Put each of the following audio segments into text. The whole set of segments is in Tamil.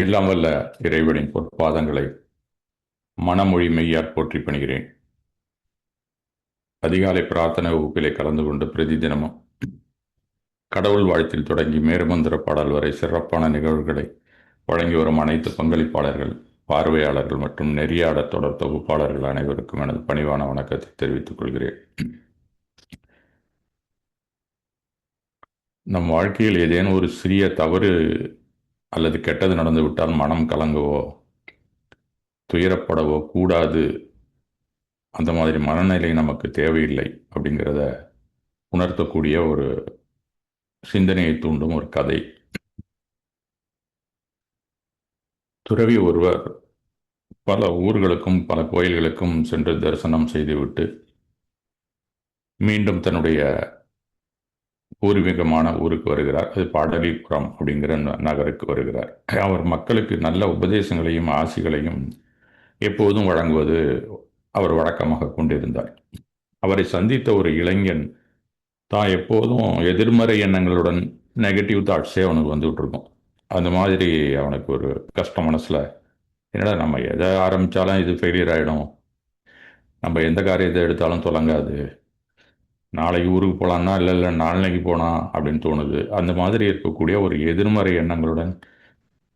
எல்லாம் வல்ல இறைவனின் பொற்பாதங்களை மனமொழி மெய்யார் போற்றி பணிகிறேன். அதிகாலை பிரார்த்தனை வகுப்பிலே கலந்து கொண்டு பிரதி தினமும் கடவுள் வாழ்த்தில் தொடங்கி மேருமந்திர பாடல் வரை சிறப்பான நிகழ்வுகளை வழங்கி வரும் அனைத்து பங்களிப்பாளர்கள் பார்வையாளர்கள் மற்றும் நெறியாளர் தொடர் தொகுப்பாளர்கள் அனைவருக்கும் எனது பணிவான வணக்கத்தை தெரிவித்துக் கொள்கிறேன். நம் வாழ்க்கையில் ஏதேனும் ஒரு சிறிய தவறு அல்லது கெட்டது நடந்து விட்டால் மனம் கலங்கவோ துயரப்படவோ கூடாது. அந்த மாதிரி மனநிலை நமக்கு தேவையில்லை அப்படிங்கிறத உணர்த்தக்கூடிய ஒரு சிந்தனையை தூண்டும் ஒரு கதை. துறவி ஒருவர் பல ஊர்களுக்கும் பல கோயில்களுக்கும் சென்று தரிசனம் செய்துவிட்டு மீண்டும் தன்னுடைய பூர்வீகமான ஊருக்கு வருகிறார். அது பாடலிபுரம் அப்படிங்கிற நகருக்கு வருகிறார். அவர் மக்களுக்கு நல்ல உபதேசங்களையும் ஆசிகளையும் எப்போதும் வழங்குவது அவர் வழக்கமாக கொண்டிருந்தார். அவரை சந்தித்த ஒரு இளைஞன் தான் எப்போதும் எதிர்மறை எண்ணங்களுடன் நெகட்டிவ் தாட்ஸே அவனுக்கு வந்துகிட்டு இருக்கும் அந்த மாதிரி அவனுக்கு ஒரு கஷ்டம் மனசில் என்னடா நம்ம எதை ஆரம்பித்தாலும் இது ஃபெயிலியர் ஆகிடும் நம்ம எந்த காரியத்தை எடுத்தாலும் தொடங்காது நாளைக்கு ஊருக்கு போகலான்னா இல்லை இல்லை நாளைக்கு போனா அப்படின்னு தோணுது. அந்த மாதிரி இருக்கக்கூடிய ஒரு எதிர்மறை எண்ணங்களுடன்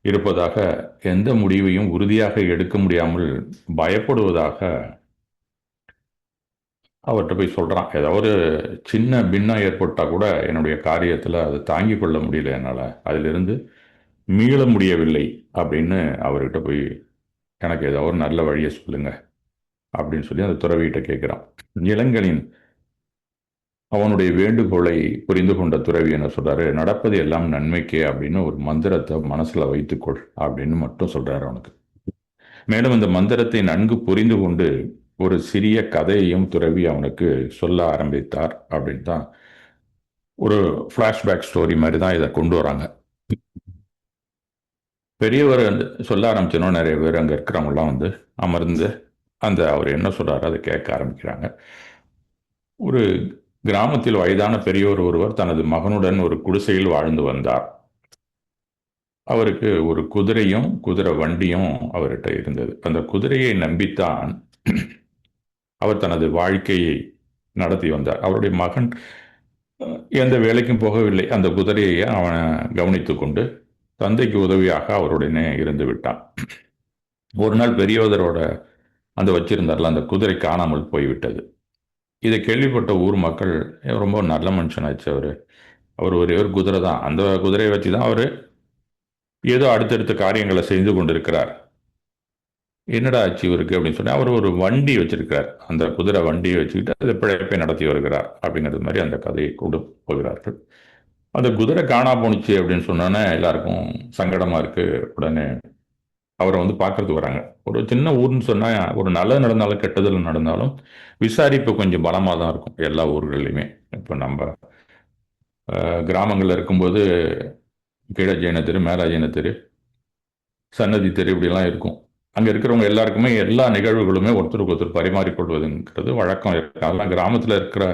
இருப்பதாக எந்த முடிவையும் உறுதியாக எடுக்க முடியாமல் பயப்படுவதாக அவர்கிட்ட போய் சொல்கிறான் ஏதாவது ஒரு சின்ன பின்னம் ஏற்பட்டால் கூட என்னுடைய காரியத்தில் அதை தாங்கி கொள்ள முடியல என்னால். அதிலிருந்து மீள முடியவில்லை அப்படின்னு அவர்கிட்ட போய் எனக்கு ஏதோ ஒரு நல்ல வழியை சொல்லுங்க அப்படின்னு சொல்லி அந்த துறவிகிட்ட கேட்குறான் இளங்கனின் அவனுடைய வேண்டுகோளை புரிந்து கொண்ட துறவி என்ன சொல்றாரு? நடப்பது எல்லாம் நன்மைக்கே அப்படின்னு ஒரு மந்திரத்தை மனசுல வைத்துக்கொள் அப்படின்னு மட்டும் சொல்றாரு அவனுக்கு. மேலும் இந்த மந்திரத்தை நன்கு புரிந்து கொண்டு ஒரு சிறிய கதையையும் துறவி அவனுக்கு சொல்ல ஆரம்பித்தார் அப்படின்னு தான் ஒரு ஃப்ளாஷ்பேக் ஸ்டோரி மாதிரி தான் இதை கொண்டு வராங்க. பெரியவர் வந்து சொல்ல ஆரம்பிச்சனோ நிறைய பேர் அங்கே இருக்கிறவங்களாம் வந்து அமர்ந்து அந்த அவர் என்ன சொல்றாரு அதை கேட்க ஆரம்பிக்கிறாங்க. ஒரு கிராமத்தில் வயதான பெரியோர் ஒருவர் தனது மகனுடன் ஒரு குடிசையில் வாழ்ந்து வந்தார். அவருக்கு ஒரு குதிரையும் குதிரை வண்டியும் அவர்கிட்ட இருந்தது. அந்த குதிரையை நம்பித்தான் அவர் தனது வாழ்க்கையை நடத்தி வந்தார். அவருடைய மகன் எந்த வேலைக்கும் போகவில்லை. அந்த குதிரையை அவனை கவனித்து கொண்டு தந்தைக்கு உதவியாக அவருடனே இருந்து விட்டான். ஒரு நாள் பெரியவதரோட அந்த வச்சிருந்தார்ல அந்த குதிரை காணாமல் போய்விட்டது. இதை கேள்விப்பட்ட ஊர் மக்கள் ரொம்ப நல்ல மனுஷனாச்சு அவர். அவர் ஒரே ஒரு குதிரை தான். அந்த குதிரையை வச்சு தான் அவர் ஏதோ அடுத்தடுத்த காரியங்களை செய்து கொண்டிருக்கிறார். என்னடா ஆச்சு இவருக்கு அப்படின்னு சொன்னால் அவர் ஒரு வண்டி வச்சிருக்கிறார். அந்த குதிரை வண்டியை வச்சுக்கிட்டு அதை பிழைப்பை நடத்தி வருகிறார் அப்படிங்கிறது மாதிரி அந்த கதையை கொண்டு போகிறார்கள். அந்த குதிரை காணா போணுச்சு அப்படின்னு சொன்னோன்னே எல்லாருக்கும் சங்கடமாக இருக்குது உடனே அவரை வந்து பார்க்கறதுக்கு வராங்க. ஒரு சின்ன ஊர்னு சொன்னால் ஒரு நல்லது நடந்தாலும் கெட்டதில் நடந்தாலும் விசாரிப்பு கொஞ்சம் பலமாக தான் இருக்கும் எல்லா ஊர்கள்லையுமே. இப்போ நம்ம கிராமங்களில் இருக்கும்போது கீழ ஜெயின தெரு மேலா ஜெயின தெரு சன்னதி தெரு இப்படிலாம் இருக்கும். அங்கே இருக்கிறவங்க எல்லாருக்குமே எல்லா நிகழ்வுகளுமே ஒருத்தருக்கு ஒருத்தர் பரிமாறிக்கொள்வதுங்கிறது வழக்கம் இருக்கு. அதெல்லாம் கிராமத்தில் இருக்கிற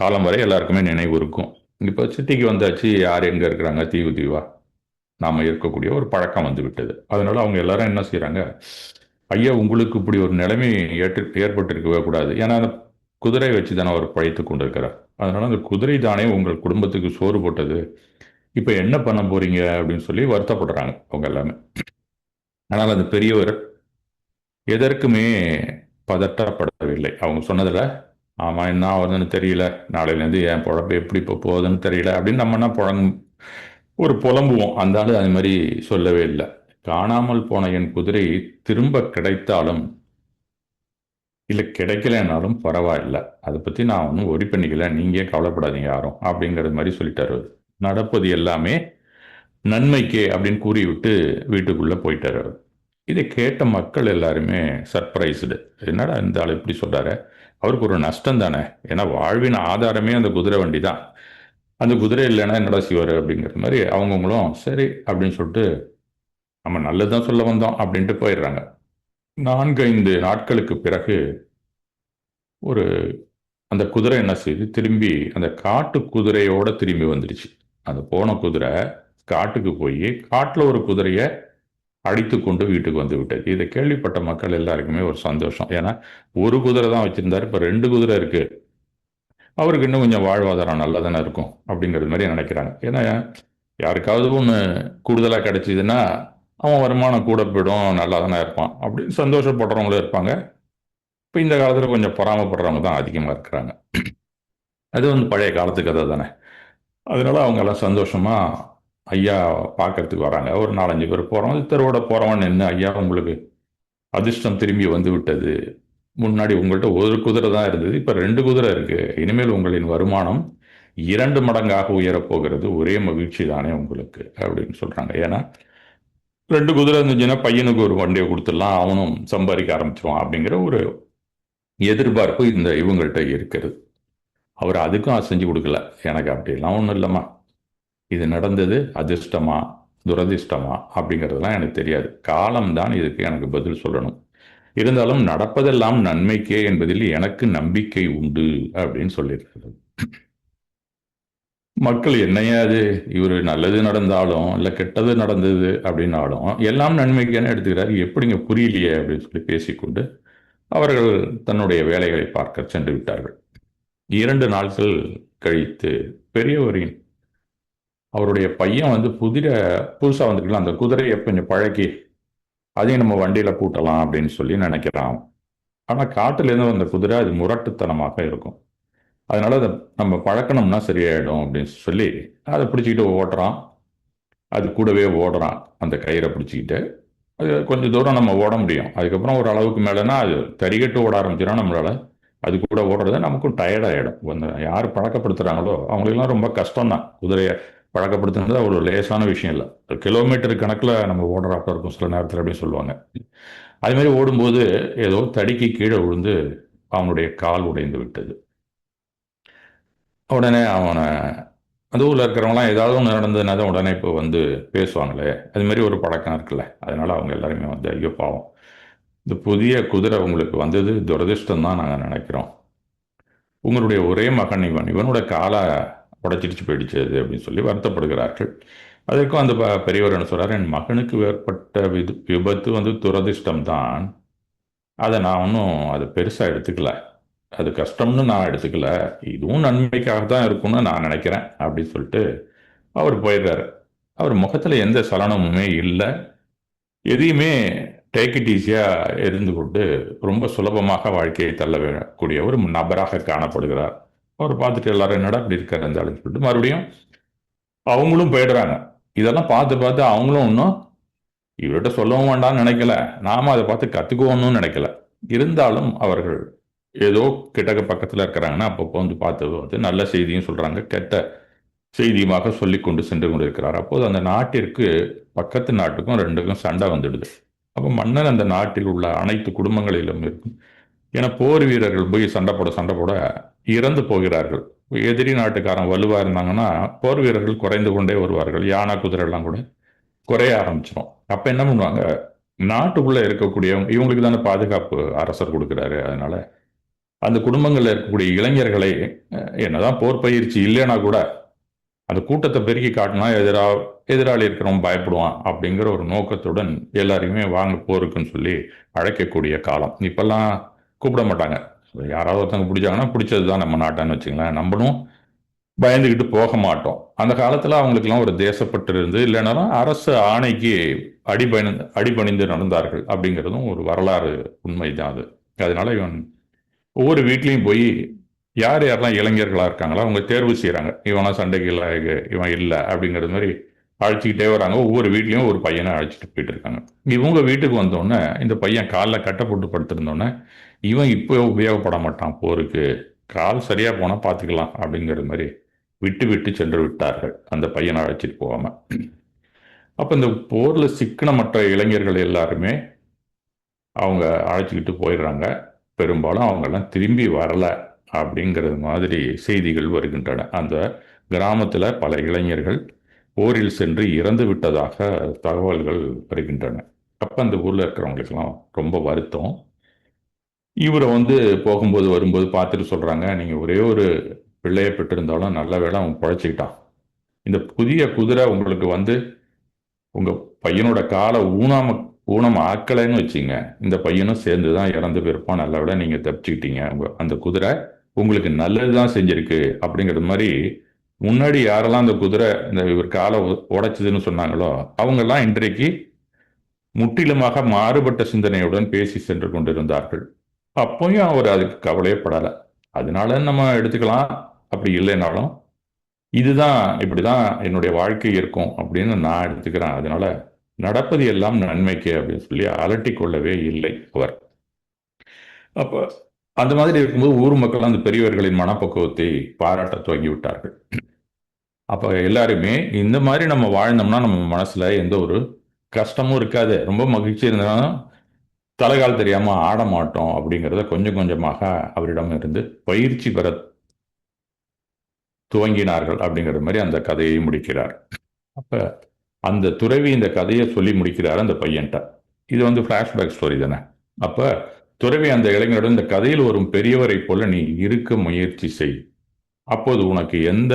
காலம் வரை எல்லாருக்குமே நினைவு இருக்கும். இப்போ சிட்டிக்கு வந்தாச்சு யார் எங்கே இருக்கிறாங்க தீவு தீவா? நாம் இருக்கக்கூடிய ஒரு பழக்கம் வந்து விட்டது. அதனால் அவங்க எல்லாரும் என்ன செய்கிறாங்க ஐயா உங்களுக்கு இப்படி ஒரு நிலைமை ஏற்று ஏற்பட்டிருக்கவே கூடாது. ஏன்னா அந்த குதிரை வச்சு தானே அவர் பழைத்து கொண்டிருக்கிறார். அதனால் அந்த குதிரை தானே உங்கள் குடும்பத்துக்கு சோறு போட்டது. இப்போ என்ன பண்ண போகிறீங்க அப்படின்னு சொல்லி வருத்தப்படுறாங்க அவங்க எல்லாமே. ஆனால் அந்த பெரியவர் எதற்குமே பதட்டப்படவில்லை. அவங்க சொன்னதில் ஆமாம் என்ன ஆகுதுன்னு தெரியல. நாளையிலேருந்து என் குழப்பம் எப்படி இப்போ போகுதுன்னு தெரியல. அப்படின்னு நம்ம என்ன புழங்கும் ஒரு புலம்புவோம். அந்த ஆள் அது மாதிரி சொல்லவே இல்லை. காணாமல் போன என் குதிரை திரும்ப கிடைத்தாலும் இல்லை கிடைக்கலனாலும் பரவாயில்ல. அதை பற்றி நான் ஒன்றும் ஒரி பண்ணிக்கல. நீங்கள் கவலைப்படாதீங்க யாரும்? அப்படிங்கிறது மாதிரி சொல்லிட்டாரு நடப்பது எல்லாமே நன்மைக்கே அப்படின்னு கூறிவிட்டு வீட்டுக்குள்ளே போயிட்டார் இதை கேட்ட மக்கள் எல்லாருமே சர்ப்ரைஸ்டு என்னடா இந்த ஆள் இப்படி சொல்கிறாரு அவருக்கு ஒரு நஷ்டம் தானே ஏன்னா வாழ்வின் ஆதாரமே அந்த குதிரை வண்டி தான் அந்த குதிரை இல்லைன்னா என்னடா செய்வார் அப்படிங்கிற மாதிரி அவங்கவுங்களும் சரி அப்படின்னு சொல்லிட்டு நம்ம நல்லதுதான் சொல்ல வந்தோம் அப்படின்ட்டு போயிடுறாங்க. நான்கு ஐந்து நாட்களுக்கு பிறகு ஒரு அந்த குதிரை என்ன செய்து திரும்பி அந்த காட்டு குதிரையோட திரும்பி வந்துடுச்சு அந்த போன குதிரை காட்டுக்கு போய் காட்டில் ஒரு குதிரையை அடித்து கொண்டு வீட்டுக்கு வந்து விட்டது. இதை கேள்விப்பட்ட மக்கள் எல்லாருக்குமே ஒரு சந்தோஷம். ஏன்னா ஒரு குதிரை தான் வச்சுருந்தாரு. இப்போ ரெண்டு குதிரை இருக்குது அவருக்கு இன்னும் கொஞ்சம் வாழ்வாதாரம் நல்லா தானே இருக்கும் அப்படிங்கிறது மாதிரி நினைக்கிறாங்க. ஏன்னா யாருக்காவது ஒன்று கூடுதலாக கிடைச்சிதுன்னா அவன் வருமானம் கூட போயிடும் நல்லா தானே இருப்பான் அப்படின்னு சந்தோஷப்படுறவங்களும் இருப்பாங்க. இப்போ இந்த காலத்தில் கொஞ்சம் பொறாமப்படுறவங்க தான் அதிகமாக இருக்கிறாங்க. அது வந்து பழைய காலத்து கதை தானே. அதனால அவங்கெல்லாம் சந்தோஷமாக ஐயா பார்க்கறதுக்கு வராங்க. ஒரு நாலஞ்சு பேர் போகிறோம் தெருவோட போகிறவன் நின்று ஐயா உங்களுக்கு அதிர்ஷ்டம் திரும்பி வந்து விட்டது. முன்னாடி உங்கள்கிட்ட ஒரு குதிரை தான் இருந்தது. இப்போ ரெண்டு குதிரை இருக்குது இனிமேல் உங்களின் வருமானம் இரண்டு மடங்காக உயரப்போகிறது. ஒரே மகிழ்ச்சி தானே உங்களுக்கு அப்படின்னு சொல்கிறாங்க ஏன்னா ரெண்டு குதிரை இருந்துச்சுன்னா பையனுக்கு ஒரு வண்டியை கொடுத்துடலாம் அவனும் சம்பாதிக்க ஆரம்பிச்சிருவான் அப்படிங்கிற ஒரு எதிர்பார்ப்பு இந்த இவங்கள்ட்ட இருக்கிறது. அவர் அதுக்கும் செஞ்சு கொடுக்கல. எனக்கு அப்படிலாம் ஒன்றும் இல்லைம்மா. இது நடந்தது அதிர்ஷ்டமா துரதிர்ஷ்டமா அப்படிங்கிறதுலாம் எனக்கு தெரியாது. காலம்தான் இதுக்கு எனக்கு பதில் சொல்லணும். இருந்தாலும் நடப்பதெல்லாம் நன்மைக்கே என்பதில் எனக்கு நம்பிக்கை உண்டு அப்படின்னு சொல்லியிருக்கிறது. மக்கள் என்னையாது இவர் நல்லது நடந்தாலும் இல்லை கெட்டது நடந்தது அப்படின்னாலும் எல்லாம் நன்மைக்கான எடுத்துக்கிறாரு. எப்படிங்க புரியலையே அப்படின்னு சொல்லி பேசிக்கொண்டு அவர்கள் தன்னுடைய வேலைகளை பார்க்க சென்று விட்டார்கள். இரண்டு நாட்கள் கழித்து பெரியவரின் அவருடைய பையன் வந்து புதிர புதுசாக வந்திருக்கலாம் அந்த குதிரையை கொஞ்சம் பழக்கி அதையும் நம்ம வண்டியில் பூட்டலாம் அப்படின்னு சொல்லி நினைக்கிறான் ஆனால் காட்டிலேருந்து வந்த குதிரை அது முரட்டுத்தனமாக இருக்கும். அதனால அதை நம்ம பழக்கணும்னா சரியாயிடும் அப்படின்னு சொல்லி அதை பிடிச்சிக்கிட்டு ஓடுறான் அது கூடவே ஓடுறான் அந்த கயிறை பிடிச்சிக்கிட்டு. அது கொஞ்சம் தூரம் நம்ம ஓட முடியும். அதுக்கப்புறம் ஒரு அளவுக்கு மேலேனா அது தறிகட்டு ஓட ஆரம்பிச்சிடும் நம்மளால. அது கூட ஓடுறது நமக்கும் டயர்டாகிடும் அந்த யார் பழக்கப்படுத்துகிறாங்களோ அவங்களுக்கெல்லாம் ரொம்ப கஷ்டம் தான் குதிரையை பழக்கப்படுத்துனது அவ்வளோ லேசான விஷயம் இல்லை. கிலோமீட்டர் கணக்கில் நம்ம ஓடுறாப்ப இருக்கும் சில நேரத்தில் அப்படின்னு சொல்லுவாங்க. அதுமாரி ஓடும்போது ஏதோ தடிக்கு கீழே விழுந்து அவனுடைய கால் உடைந்து விட்டது. உடனே அவனை அந்த ஊரில் இருக்கிறவங்களாம் ஏதாவது ஒன்று நடந்ததுனா தான் உடனே இப்போ வந்து பேசுவாங்களே. அதுமாரி ஒரு பழக்கம் இருக்குல்ல. அதனால அவங்க எல்லாருமே வந்து ஐயோ பாவம். இந்த புதிய குதிரை உங்களுக்கு வந்தது துரதிர்ஷ்டம் தான் நாங்கள் நினைக்கிறோம். உங்களுடைய ஒரே மகன் இவன். இவனோட காலை உடைச்சிடுச்சு போயிடுச்சு அது அப்படின்னு சொல்லி வருத்தப்படுகிறார்கள். அதற்கும் அந்த ப- பெரியவர் என்ன சொல்கிறார் என் மகனுக்கு ஏற்பட்ட விது விபத்து வந்து துரதிர்ஷ்டம் தான் அதை நான் ஒன்றும் அதை பெருசாக எடுத்துக்கல. அது கஷ்டம்னு நான் எடுத்துக்கல. இதுவும் நன்மைக்காக தான் இருக்கும்னு நான் நினைக்கிறேன் அப்படின்னு சொல்லிட்டு அவர் போயிடுறாரு. அவர் முகத்தில் எந்த சலனமுமே இல்லை. எதையுமே டேக் இட் ஈஸியாக இருந்து கொண்டு ரொம்ப சுலபமாக வாழ்க்கையை தள்ள கூடிய ஒரு நபராக காணப்படுகிறார். அவர் பார்த்துட்டு எல்லாரும் என்னடா இப்படி இருக்காரு அந்த ஆளுன்னு சொல்லிட்டு மறுபடியும் அவங்களும் போயிடுறாங்க. இதெல்லாம் பார்த்து பார்த்து அவங்களும் இன்னும் இவர்கிட்ட சொல்லவும் வேண்டாம்னு நினைக்கல. நாம அதை பார்த்து கற்றுக்குவோம்னு நினைக்கல. இருந்தாலும் அவர்கள் ஏதோ கிட்டக்க பக்கத்தில் இருக்கிறாங்கன்னா அப்பப்போ வந்து பார்த்து வந்து நல்ல செய்தியும் சொல்கிறாங்க கெட்ட செய்தியுமாக சொல்லி கொண்டு சென்று கொண்டிருக்கிறார். அப்போது அந்த நாட்டிற்கு பக்கத்து நாட்டுக்கும் ரெண்டுக்கும் சண்டை வந்துடுது. அப்போ மன்னர் அந்த நாட்டில் உள்ள அனைத்து குடும்பங்களிலும் இருக்கும். ஏன்னா போர் வீரர்கள் போய் சண்டை போட சண்டை போட இறந்து போகிறார்கள். எதிரி நாட்டுக்காரன் வலுவாக இருந்தாங்கன்னா போர் வீரர்கள் குறைந்து கொண்டே வருவார்கள். யானை குதிரை எல்லாம் கூட குறைய ஆரம்பிச்சிடும் அப்போ என்ன பண்ணுவாங்க? நாட்டுக்குள்ளே இருக்கக்கூடிய இவங்களுக்கு தானே பாதுகாப்பு அரசர் கொடுக்குறாரு. அதனால அந்த குடும்பங்களில் இருக்கக்கூடிய இளைஞர்களை என்னதான் போர் பயிற்சி இல்லைன்னா கூட அந்த கூட்டத்தை பெருக்கி காட்டினா எதிரா எதிராளி இருக்கிறவன் பயப்படுவான் அப்படிங்கிற ஒரு நோக்கத்துடன் எல்லாரையுமே வாங்க போருக்குன்னு சொல்லி அழைக்கக்கூடிய காலம். இப்பெல்லாம் கூப்பிட மாட்டாங்க யாராவது ஒருத்தவங்க பிடிச்சாங்கன்னா பிடிச்சது தான் நம்ம நாட்டான்னு வச்சுங்களேன் நம்மளும் பயந்துக்கிட்டு போக மாட்டோம். அந்த காலத்தில் அவங்களுக்கெல்லாம் ஒரு தேசப்பட்டு இருந்து இல்லைனாலும் அரசு ஆணைக்கு அடிபணிந்து அடிபணிந்து நடந்தார்கள் அப்படிங்கிறதும் ஒரு வரலாறு உண்மை தான் அது. அதனால இவன் ஒவ்வொரு வீட்லேயும் போய் யார் யாரெல்லாம் இளைஞர்களாக இருக்காங்களோ அவங்க தேர்வு செய்கிறாங்க இவனா சண்டைக்கு இல்லை இவன் இல்லை அப்படிங்கிறது மாதிரி அழைச்சிக்கிட்டே வராங்க. ஒவ்வொரு வீட்லேயும் ஒரு பையனை அழைச்சிட்டு போயிட்டு இருக்காங்க. இவங்க வீட்டுக்கு வந்தோடனே இந்த பையன் காலில் கட்டை போட்டு படுத்திருந்தோடனே இவன் இப்போ உபயோகப்பட மாட்டான் போருக்கு. கால் சரியாக போனால் பார்த்துக்கலாம் அப்படிங்கிறது மாதிரி விட்டு விட்டு சென்று விட்டார்கள் அந்த பையனை அழைச்சிட்டு போகாமல் அப்போ இந்த போரில் சிக்கனமற்ற இளைஞர்கள் எல்லாருமே அவங்க அழைச்சிக்கிட்டு போயிடுறாங்க. பெரும்பாலும் அவங்கெல்லாம் திரும்பி வரலை அப்படிங்கிறது மாதிரி செய்திகள் வருகின்றன. அந்த கிராமத்தில் பல இளைஞர்கள் போரில் சென்று இறந்து விட்டதாக தகவல்கள் வருகின்றன. அப்போ அந்த ஊரில் இருக்கிறவங்களுக்கெல்லாம் ரொம்ப வருத்தம். இவரை வந்து போகும்போது வரும்போது பார்த்துட்டு சொல்கிறாங்க நீங்கள் ஒரே ஒரு பிள்ளையை பெற்றிருந்தாலும் நல்ல வேளை அவன் பிழைச்சிக்கிட்டான். இந்த புதிய குதிரை உங்களுக்கு வந்து உங்கள் பையனோட காலை ஊனாம ஊனம் ஆக்கலைன்னு வச்சுங்க. இந்த பையனும் சேர்ந்து தான் இறந்து போயிருப்பான். நல்ல விட நீங்கள் தப்பிச்சுக்கிட்டீங்க. உங்கள் அந்த குதிரை உங்களுக்கு நல்லது தான் செஞ்சிருக்கு. அப்படிங்கிறது மாதிரி முன்னாடி யாரெல்லாம் அந்த குதிரை இந்த இவர் காலை உடைச்சதுன்னு சொன்னாங்களோ அவங்கெல்லாம் இன்றைக்கு முற்றிலுமாக மாறுபட்ட சிந்தனையுடன் பேசி சென்று கொண்டிருந்தார்கள். அப்போயும் அவர் அதுக்கு கவலையப்படலை அதனால நம்ம எடுத்துக்கலாம். அப்படி இல்லைனாலும் இதுதான் இப்படிதான் என்னுடைய வாழ்க்கை இருக்கும் அப்படின்னு நான் எடுத்துக்கிறேன். அதனால நடப்பது எல்லாம் நன்மைக்கு அப்படின்னு சொல்லி அலட்டி கொள்ளவே இல்லை அவர். அப்ப அந்த மாதிரி இருக்கும்போது ஊர் மக்கள் அந்த பெரியவர்களின் மனப்பக்குவத்தை பாராட்ட துவங்கி விட்டார்கள் அப்ப எல்லாருமே இந்த மாதிரி நம்ம வாழ்ந்தோம்னா நம்ம மனசுல எந்த ஒரு கஷ்டமும் இருக்காது. ரொம்ப மகிழ்ச்சி இருந்தாலும் தலைகால் தெரியாமல் ஆட மாட்டோம் அப்படிங்கிறத கொஞ்சம் கொஞ்சமாக அவரிடம் இருந்து பயிற்சி பெற துவங்கினார்கள் அப்படிங்கிற மாதிரி அந்த கதையை முடிக்கிறார். அப்போ அந்த துறவி இந்த கதையை சொல்லி முடிக்கிறார் அந்த பையன்ட்ட. இது வந்து ஃப்ளாஷ்பேக் ஸ்டோரி தானே. அப்போ துறவி அந்த இளைஞருடன் இந்த கதையில் வரும் பெரியவரை போல நீ இருக்க முயற்சி செய். அப்போது உனக்கு எந்த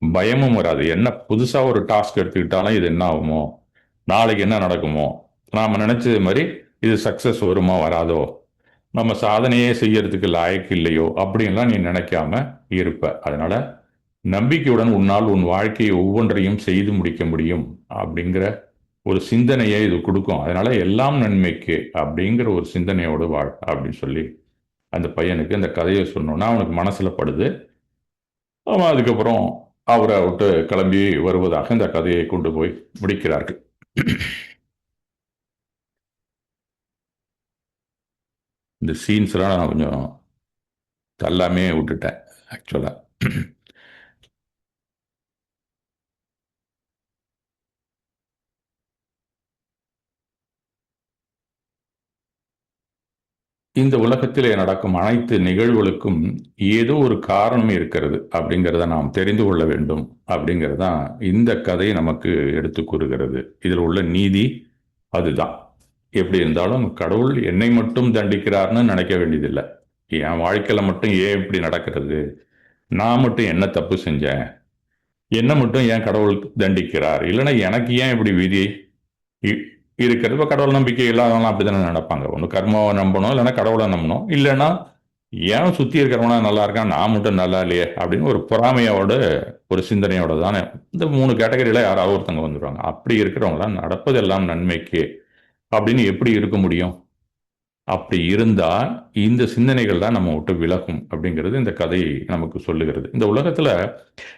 பயமும் வராது. என்ன புதுசாக ஒரு டாஸ்க் எடுத்துக்கிட்டாலும் இது என்ன ஆகுமோ? நாளைக்கு என்ன நடக்குமோ? நாம் நினச்சது மாதிரி இது சக்ஸஸ் வருமா வராதோ? நம்ம சாதனையே செய்யறதுக்கு லாயக்கு இல்லையோ? அப்படின்லாம் நீ நினைக்காம இருப்ப. அதனால நம்பிக்கையுடன் உன்னால் உன் வாழ்க்கையை ஒவ்வொன்றையும் செய்து முடிக்க முடியும் அப்படிங்கிற ஒரு சிந்தனையை இது கொடுக்கும். அதனால எல்லாம் நன்மைக்கு அப்படிங்கிற ஒரு சிந்தனையோடு வாழ் அப்படின்னு சொல்லி அந்த பையனுக்கு அந்த கதையை சொன்னோன்னா அவனுக்கு மனசில் படுது. அவன் அதுக்கப்புறம் அவரை விட்டு கிளம்பி வருவதாக இந்த கதையை கொண்டு போய் முடிக்கிறார்கள். இந்த சீன்ஸ்லாம் நான் கொஞ்சம் தள்ளாமே விட்டுட்டேன் ஆக்சுவலாக இந்த உலகத்திலே நடக்கும் அனைத்து நிகழ்வுகளுக்கும் ஏதோ ஒரு காரணம் இருக்கிறது அப்படிங்கிறத நாம் தெரிந்து கொள்ள வேண்டும் அப்படிங்கிறதான் இந்த கதை நமக்கு எடுத்து கூறுகிறது. இதில் உள்ள நீதி அதுதான். எப்படி இருந்தாலும் கடவுள் என்னை மட்டும் தண்டிக்கிறார்னு நினைக்க வேண்டியதில்லை. என் வாழ்க்கையில் மட்டும் ஏன் இப்படி நடக்கிறது? நான் மட்டும் என்ன தப்பு செஞ்சேன்? என்ன மட்டும் ஏன் கடவுள் தண்டிக்கிறார்? இல்லைன்னா எனக்கு ஏன் இப்படி விதி இ- இருக்கிறது? இப்போ கடவுள் நம்பிக்கை இல்லாதவங்களாம் அப்படி தானே நடப்பாங்க ஒன்று கர்மாவை நம்பணும் இல்லைன்னா கடவுளை நம்பணும். இல்லைன்னா ஏன் சுற்றி இருக்கிறவனா நல்லா இருக்கான் நான் மட்டும் நல்லா இல்லையே அப்படின்னு ஒரு பொறாமையோட ஒரு சிந்தனையோட தானே. இந்த மூணு கேட்டகரியில் யாராவது ஒருத்தவங்க வந்துடுவாங்க அப்படி இருக்கிறவங்களாம் நடப்பதெல்லாம் நன்மைக்கு. அப்படின்னு எப்படி இருக்க முடியும்? அப்படி இருந்தால் இந்த சிந்தனைகள் தான் நம்ம விட்டு விலகும் அப்படிங்கிறது இந்த கதை நமக்கு சொல்லுகிறது. இந்த உலகத்தில்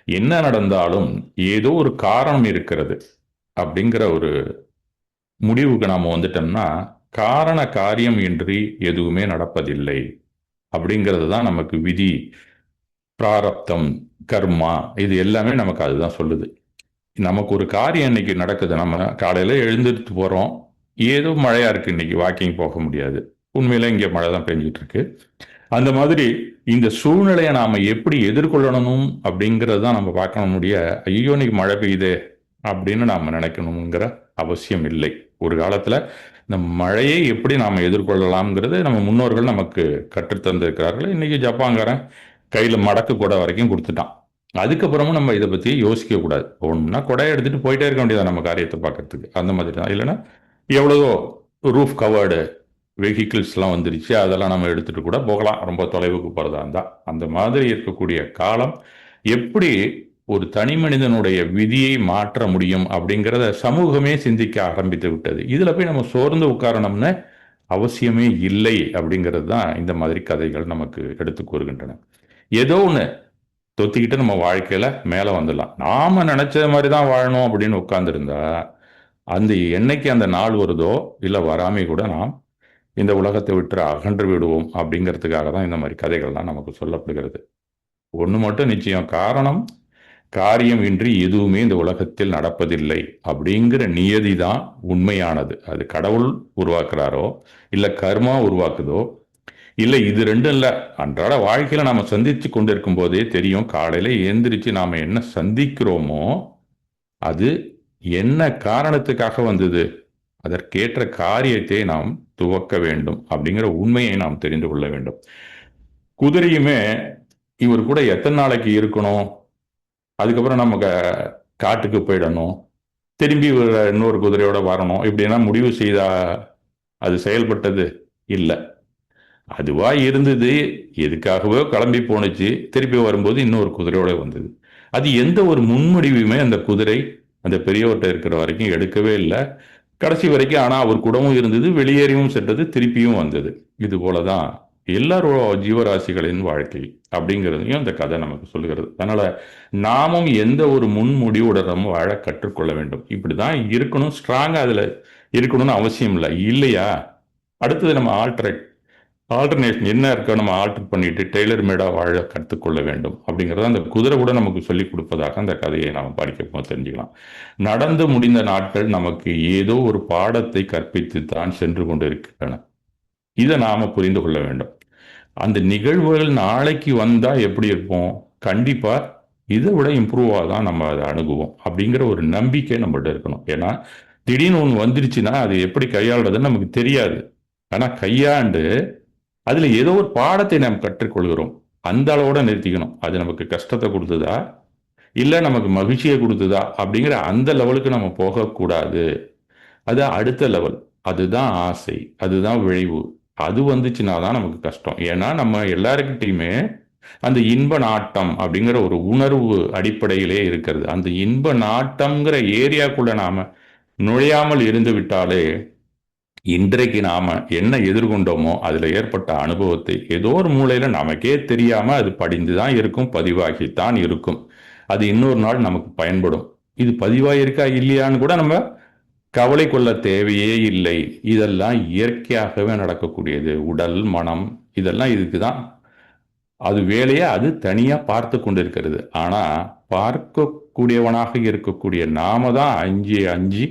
என்ன நடந்தாலும் ஏதோ ஒரு காரணம் இருக்கிறது அப்படிங்கிற ஒரு முடிவுக்கு நாம் வந்துட்டோம்னா காரண காரியம் இன்றி எதுவுமே நடப்பதில்லை அப்படிங்கிறது தான் நமக்கு விதி பிராரப்தம் கர்மா இது எல்லாமே நமக்கு அதுதான் சொல்லுது. நமக்கு ஒரு காரியம் இன்னைக்கு நடக்குது. நம்ம காலையில் எழுந்திருத்து போகிறோம் ஏதோ மழையா இருக்கு இன்னைக்கு வாக்கிங் போக முடியாது. உண்மையில இங்க மழை தான் பெஞ்சிட்டு இருக்கு அந்த மாதிரி இந்த சூழ்நிலையை நாம எப்படி எதிர்கொள்ளணும் அப்படிங்கிறது தான் நம்ம பார்க்கணும். முடிய ஐயோ இன்னைக்கு மழை பெய்யுதே அப்படின்னு நாம நினைக்கணுங்கிற அவசியம் இல்லை. ஒரு காலத்துல இந்த மழையை எப்படி நாம எதிர்கொள்ளலாம்ங்கிறது நம்ம முன்னோர்கள் நமக்கு கற்றுத்தந்திருக்கிறார்கள் இன்னைக்கு ஜப்பான்காரன் கையில மடக்கு கொடை வரைக்கும் கொடுத்துட்டான். அதுக்கப்புறமும் நம்ம இதை பத்தி யோசிக்க கூடாது. ஒண்ணுனா கொடையை எடுத்துட்டு போயிட்டே இருக்க வேண்டியதான் நம்ம காரியத்தை பார்க்கறதுக்கு. அந்த மாதிரி தான். இல்லைன்னா எவ்வளவோ ரூஃப் கவர்டு வெஹிக்கிள்ஸ்லாம் வந்துருச்சு. அதெல்லாம் நம்ம எடுத்துட்டு கூட போகலாம். ரொம்ப தொலைவுக்கு போகிறதா இருந்தால் அந்த மாதிரி இருக்கக்கூடிய காலம் எப்படி ஒரு தனி மனிதனுடைய விதியை மாற்ற முடியும் அப்படிங்கிறத சமூகமே சிந்திக்க ஆரம்பித்து விட்டது. இதில் போய் நம்ம சோர்ந்து உட்காரணும்னு அவசியமே இல்லை அப்படிங்கிறது தான் இந்த மாதிரி கதைகள் நமக்கு எடுத்து கூறுகின்றன. ஏதோ ஒன்று தொத்திக்கிட்டு நம்ம வாழ்க்கையில் மேலே வந்துடலாம். நாம் நினச்ச மாதிரி தான் வாழணும் அப்படின்னு உட்காந்துருந்தா அந்த என்னைக்கு அந்த நாள் வருதோ இல்லை வராமே கூட நாம் இந்த உலகத்தை விட்டு அகன்று விடுவோம் அப்படிங்கிறதுக்காக தான் இந்த மாதிரி கதைகள்லாம் நமக்கு சொல்லப்படுகிறது. ஒன்று மட்டும் நிச்சயம் காரணம் காரியம் இன்றி எதுவுமே இந்த உலகத்தில் நடப்பதில்லை அப்படிங்கிற நியதி தான் உண்மையானது. அது கடவுள் உருவாக்குறாரோ இல்லை கர்மா உருவாக்குதோ இல்லை இது ரெண்டும் இல்லை. அன்றாட வாழ்க்கையில் நாம் சந்தித்து கொண்டிருக்கும் போதே தெரியும் காலையில் எந்திரிச்சு நாம் என்ன சந்திக்கிறோமோ அது என்ன காரணத்துக்காக வந்தது? அதற்கேற்ற காரியத்தை நாம் துவக்க வேண்டும் அப்படிங்கிற உண்மையை நாம் தெரிந்து கொள்ள வேண்டும். குதிரையுமே இவர் கூட எத்தனை நாளைக்கு இருக்கணும்? அதுக்கப்புறம் நம்ம காட்டுக்கு போயிடணும். திரும்பி இன்னொரு குதிரையோட வரணும். இப்படின்னா முடிவு செய்தா அது செயல்பட்டது? இல்லை. அதுவா இருந்தது. எதுக்காகவோ கிளம்பி போணுச்சு. திருப்பி வரும்போது இன்னொரு குதிரையோட வந்தது. அது எந்த ஒரு முன்முடிவுமே அந்த குதிரை அந்த பெரியவர்கிட்ட இருக்கிற வரைக்கும் எடுக்கவே இல்லை. கடைசி வரைக்கும் ஆனால் அவர் கூடவும் இருந்தது வெளியேறியும் சென்றது திருப்பியும் வந்தது. இது போல தான் எல்லாரோட ஜீவராசிகளின் வாழ்க்கை அப்படிங்கிறதையும் அந்த கதை நமக்கு சொல்லுகிறது. அதனால் நாமும் எந்த ஒரு முன்முடிவுடனும் வாழ கற்றுக்கொள்ள வேண்டும். இப்படி தான் இருக்கணும் ஸ்ட்ராங்காக அதில் இருக்கணும்னு அவசியம் இல்லை. இல்லையா? அடுத்தது நம்ம ஆல்டரேட் ஆல்டர்னேஷன் என்ன இருக்கோ நம்ம ஆல்டர் பண்ணிட்டு டெய்லர் மேடாக வாழ கற்றுக்கொள்ள வேண்டும். அப்படிங்கிறத அந்த குதிரை கூட நமக்கு சொல்லிக் கொடுப்பதாக அந்த கதையை நாம் படிக்க தெரிஞ்சுக்கலாம். நடந்து முடிந்த நாட்கள் நமக்கு ஏதோ ஒரு பாடத்தை கற்பித்து தான் சென்று கொண்டிருக்கின்றன. இதை நாம் புரிந்து கொள்ள வேண்டும். அந்த நிகழ்வுகள் நாளைக்கு வந்தால் எப்படி இருப்போம்? கண்டிப்பாக இதை விட இம்ப்ரூவாக தான் நம்ம அதை அணுகுவோம் அப்படிங்கிற ஒரு நம்பிக்கை நம்மகிட்ட இருக்கணும். ஏன்னா திடீர்னு ஒன்று வந்துருச்சுன்னா அது எப்படி கையாளுறதுன்னு நமக்கு தெரியாது. ஆனால் கையாண்டு அதில் ஏதோ ஒரு பாடத்தை நாம் கற்றுக்கொள்கிறோம். அந்த அளவோட நிறுத்திக்கணும். அது நமக்கு கஷ்டத்தை கொடுத்ததா? இல்லை நமக்கு மகிழ்ச்சியை கொடுத்ததா? அப்படிங்கிற அந்த லெவலுக்கு நம்ம போகக்கூடாது. அது அடுத்த லெவல். அதுதான் ஆசை. அதுதான் விளைவு அது வந்துச்சுன்னா தான் நமக்கு கஷ்டம். ஏன்னா நம்ம எல்லாருக்கிட்டையுமே அந்த இன்ப நாட்டம் அப்படிங்கிற ஒரு உணர்வு அடிப்படையிலே இருக்கிறது. அந்த இன்ப நாட்டம்ங்கிற ஏரியாக்குள்ள நாம நுழையாமல் இருந்து விட்டாலே இன்றைக்கு நாம என்ன எதிர்கொண்டோமோ அதுல ஏற்பட்ட அனுபவத்தை ஏதோ ஒரு மூலையில நமக்கே தெரியாம அது படிந்துதான் இருக்கும் பதிவாகித்தான் இருக்கும். அது இன்னொரு நாள் நமக்கு பயன்படும். இது பதிவாயிருக்கா இல்லையான்னு கூட நம்ம கவலை கொள்ள தேவையே இல்லை. இதெல்லாம் இயற்கையாகவே நடக்கக்கூடியது. உடல் மனம் இதெல்லாம் இதுக்கு தான் அது வேலையை அது தனியாக பார்த்து கொண்டிருக்கிறது. ஆனால் பார்க்கக்கூடியவனாக இருக்கக்கூடிய நாம தான் அஞ்சு அஞ்சு.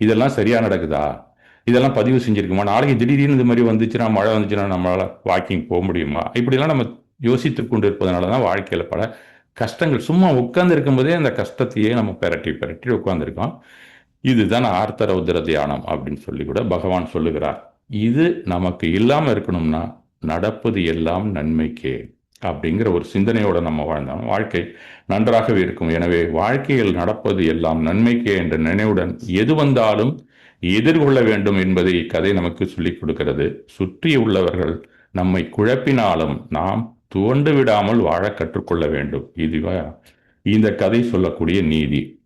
இதெல்லாம் சரியாக நடக்குதா? இதெல்லாம் பதிவு செஞ்சிருக்குமா? நாளைக்கு திடீர்னு இந்த மாதிரி வந்துச்சுன்னா மழை வந்துச்சுன்னா நம்மளால் வாக்கிங் போக முடியுமா? இப்படிலாம் நம்ம யோசித்து கொண்டு இருப்பதனால தான் வாழ்க்கையில் பல கஷ்டங்கள். சும்மா உட்கார்ந்து இருக்கும்போதே அந்த கஷ்டத்தையே நம்ம பெரட்டி பெரட்டி உட்காந்துருக்கோம் இதுதான் ஆர்த்த ரௌத்ர தியானம் அப்படின்னு சொல்லி கூட பகவான் சொல்லுகிறார். இது நமக்கு இல்லாமல் இருக்கணும்னா நடப்பது எல்லாம் நன்மைக்கே அப்படிங்கிற ஒரு சிந்தனையோட நம்ம வாழ்ந்தோம் வாழ்க்கை நன்றாகவே இருக்கும். எனவே வாழ்க்கையில் நடப்பது எல்லாம் நன்மைக்கே என்ற நினைவுடன் எது வந்தாலும் எதிர்கொள்ள வேண்டும் என்பதை இக்கதை நமக்கு சொல்லிக் கொடுக்கிறது. சுற்றி உள்ளவர்கள் நம்மை குழப்பினாலும் நாம் துவண்டு விடாமல் வாழ கற்றுக்கொள்ள வேண்டும். இதுவா? இந்த கதை சொல்லக்கூடிய நீதி.